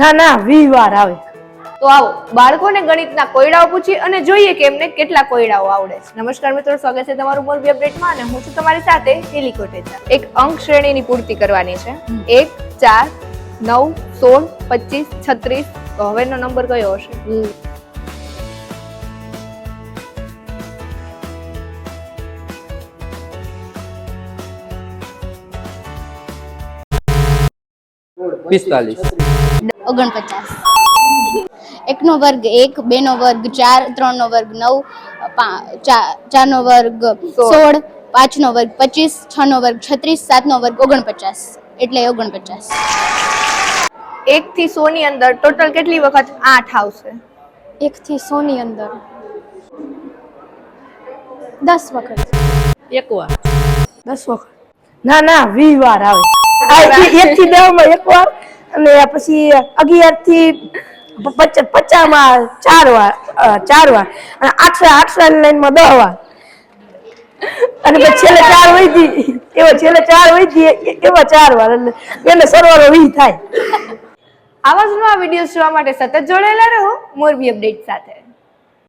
ના ના વી વાર આવે. તો આવો બાળકોને ગણિતના કોયડાઓ પૂછી અને જોઈએ કે એમને કેટલા કોયડાઓ આવડે છે. નમસ્કાર મિત્રો સ્વાગત છે તમારું મોરબી અપડેટમાં અને હું છું તમારી સાથે હેલી કોટેચા. એક અંક શ્રેણીની પૂર્તિ કરવાની છે. એક ચાર નવ સોળ પચીસ છત્રીસ. તો હવેનો નંબર કયો હશે? પિસ્તાલીસ. ઓગણપચાસ. એકનો વર્ગ એક બેનો વર્ગ ચાર ત્રણનો વર્ગ નવ ચારનો વર્ગ સોળ. પાંચનો વર્ગ પચીસ છનો વર્ગ છત્રીસ સાતનો વર્ગ ઓગણપચાસ. એટલે ઓગણપચાસ. એક થી સો ની અંદર ટોટલ કેટલી વખત આઠ આવશે? એકથી સોની અંદર. દસ વખત. એકવાર દસ વખત. ના ના વી વાર આવે. આ એક- એક થી દસમાં એક વાર. અને પછી અગિયારથી પચાસ પચાસમાં ચાર વાર ચાર વાર અને આઠસો આઠસો લાઈનમાં દસ વાર અને પછી છેલ્લે ચાર વધી એવા છેલ્લે ચાર હોય એ- એવા ચાર વાર એટલે એને સરવાળો વી થાય. આવા જ નવા વીડિયો જોવા માટે સતત જોડાયેલા રહો. મોરબી અપડેટ સાથે.